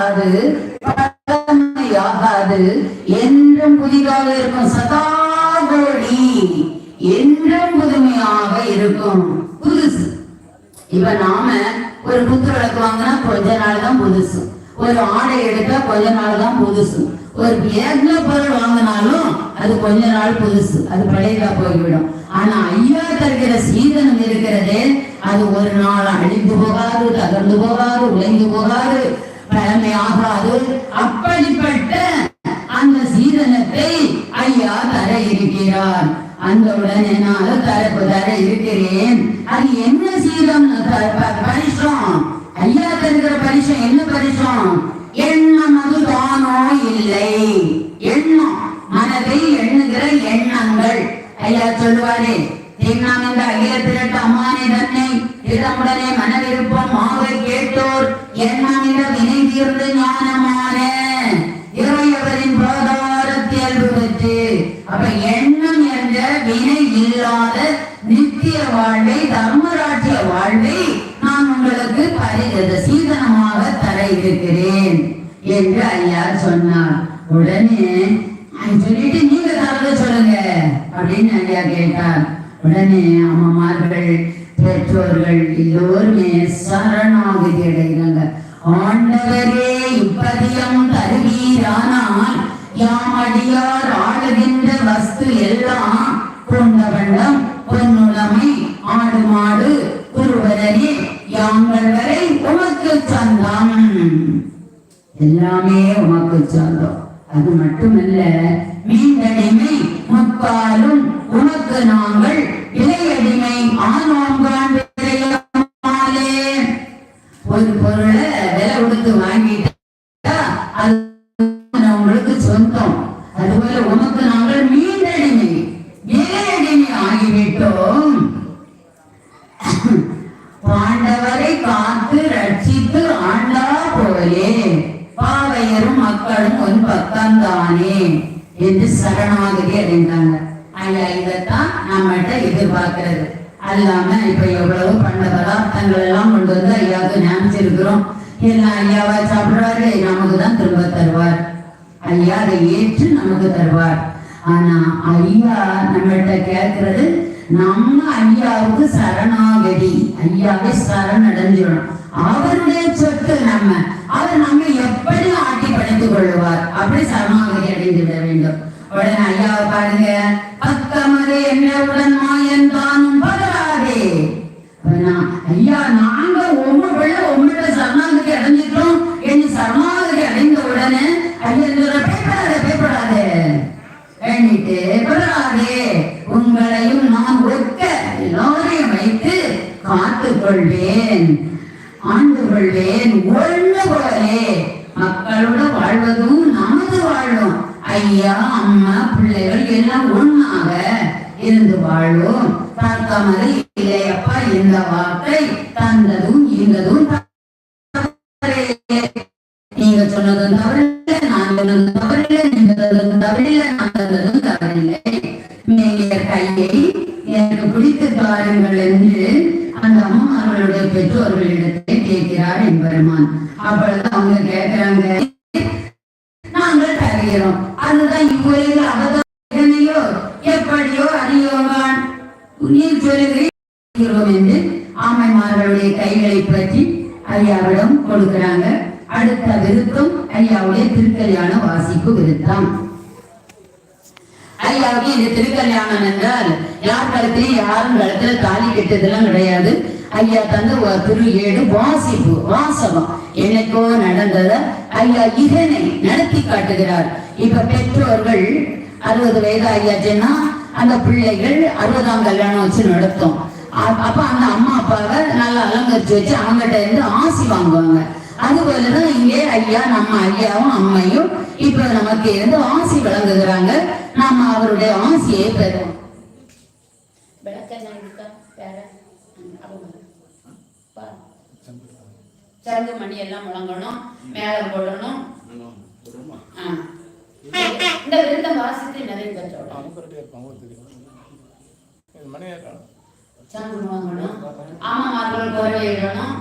ஆகாது பழமையாகாது என்றும் புதிதாக இருக்கும் சதா கோடி என்றும் புதுமையாக இருக்கும். புதுசு. இப்ப நாம ஒரு புத்து விளக்கு வாங்கினா கொஞ்ச நாள் தான் புதுசு. ஒரு ஆடை எடுத்தா கொஞ்ச நாள் தான் புதுசு. ஒரு எந்த பொருள் வாங்கினாலும் அது கொஞ்ச நாள் புதுசு. அது பழையதா போய்விடும். ஆனா ஐயா தருகிற சீதனம் இருக்கிறதே அது ஒரு நாள் அழிந்து போகாது தகர்ந்து போகாது உழைந்து இருக்கிறேன். அது என்ன சீதம்? பரிசம் ஐயா தருகிற பரிசம் என்ன பரிசம் எண்ணம் அது தானோ இல்லை. எண்ணம். மனதை எண்ணுகிற எண்ணங்கள். ஐயா சொல்லுவாரே திண்ணம் என்ற அகில திரட்டு தன்னை திடமுடனே மனவிருப்பம் ஆக கேட்டோர். எண்ணம் என்ற வினை தீர்ந்து ஞானமா இறையவரின் பாதாரத்தில் பெற்று அப்ப எண்ணம் என்ற வினை இல்லாத நித்திய வாழ்வை தர்மராட்சிய வாழ்வை நான் உங்களுக்கு பரிகத சீதனமாக தர இருக்கிறேன் என்று ஐயா சொன்னார். உடனே சொல்லிட்டு நீங்க தரத சொல்லுங்க அப்படின்னு ஐயா கேட்டார். உடனே அம்மாமார்கள் பெற்றோர்கள் எல்லோருமே சரணாகதி அடைகிறாங்க ஆண்டவரே இப்பதியம் தருவீரானால் யாம் அடியார் கொண்டவண்டம் பொன்னுடைமை ஆடு மாடு குருவரே யாங்கள் வரை உமக்கு சொந்தம். எல்லாமே உமக்கு சொந்தம். அது மட்டுமல்ல மீண்டடிமை முப்பாலும் உனக்கு நாங்கள் இளையடிமை ஆனோம் ஒரு பொருளை விலை கொடுத்து வாங்கிட்டா அது உங்களுக்கு சொந்தம். அதுபோல உனக்கு நாங்கள் போலே பாவையரும் மக்களும் ஒரு பக்கம்தானே என்று சரணாகதி அடைந்தாங்க. ஐயா இதைத்தான் நம்மகிட்ட எதிர்பார்க்கிறது. அல்லாம இப்ப எவ்வளவு பண்ண பதார்த்தங்கள் எல்லாம் கொண்டு வந்து ஐயாவுக்கு ஞாபகிச்சிருக்கிறோம் எல்லாம் ஐயாவா சாப்பிடுறாரு? நமக்கு தான் திரும்ப தருவார். ஐயா அதை ஏற்று நமக்கு தருவார். ஆனா ஐயா நம்மகிட்ட கேட்கறது நம்ம ஐயாவுக்கு சரணாகதி ஐயாவை சரணடைஞ்சிடணும். அவருடைய உடனே ஐயாவை பாருங்க பக்கமது உடன் மாயன் தானும் பதறாதே ஐயா நாங்க ஒண்ணு பிள்ளை உங்கள்கிட்ட சரணாகதி அடைஞ்சிட்டோம். என்று சரணாகதி அடைந்த உடனே ஐயா சொல்ற பயப்படாதே பயப்படாதே வேண்டிட்டு பதறாதே உங்களையும் நான் ஒக்க எல்லாரையும் வைத்து காத்துக் கொள்வேன். ஆண்டு கொள்வேன் ஒன்று போலே. மக்களோட வாழ்வதும் நமது வாழும். ஐயா அம்மா பிள்ளைகள் எல்லாம் ஒண்ணாக இருந்து வாழும். பார்க்காமல் இல்லையப்பா இந்த வார்த்தை தந்ததும் இருந்ததும் நீங்க சொன்னதும் தவறில்லை நான் சொன்னதும் தவறில்லை நீங்க சொன்னதும் தவறில்லை நான் சொன்னதும் தவறில்லை. நீங்க கையை எனக்கு பிடித்து பாருங்கள் என்று அந்த அம்மார்களுடைய பெற்றோர்களிடத்தை கேட்கிறார் என்பெருமான் அப்பொழுது அவங்க கேட்கிறாங்க நாங்கள் தருகிறோம். அதுதான் இவ்வுலகில் அவதாரனையோ எப்படியோ அறியோவான். நீர் சொல்லுகிறோம் என்று ஆமைமார்களுடைய கைகளை பற்றி ஐயாவிடம் கொடுக்கிறாங்க. அடுத்த விருத்தம் ஐயாவுடைய திருக்கல்யாண வாசிப்பு விருத்தம். ஐயாவுக்கு இது திருக்கல்யாணம் என்றால் யார் கழுத்திலையும் யாரும் கழுத்துல தாலி கெட்டதெல்லாம் கிடையாது. ஐயா தந்த திரு ஏடு வாசிப்பு வாசகம். என்னைக்கோ நடந்தத ஐயா இதனை நடத்தி காட்டுகிறார். இப்ப பெற்றோர்கள் அறுபது வயது ஆகியாச்சுன்னா அந்த பிள்ளைகள் அறுபதாம் கல்யாணம் வச்சு நடத்தும். அப்ப அந்த அம்மா அப்பாவை நல்லா அலங்கரிச்சு வச்சு அவங்ககிட்ட இருந்து ஆசி வாங்குவாங்க. அதுபோலதான் இங்கே ஐயா நம்ம ஐயாவும் அம்மையும் இப்ப நமக்கு இருந்து ஆசி வழங்குகிறாங்க. நாம அவருடைய ஆசியை பெறுவோம். சங்கு மணி எல்லாம் முழங்கணும் மேலம் போடணும் ஆ. இந்த விருந்தம் வாசித்து நிறைய சங்கு வாங்கணும் ஆமாமார்கள் கோரை எழுதணும்.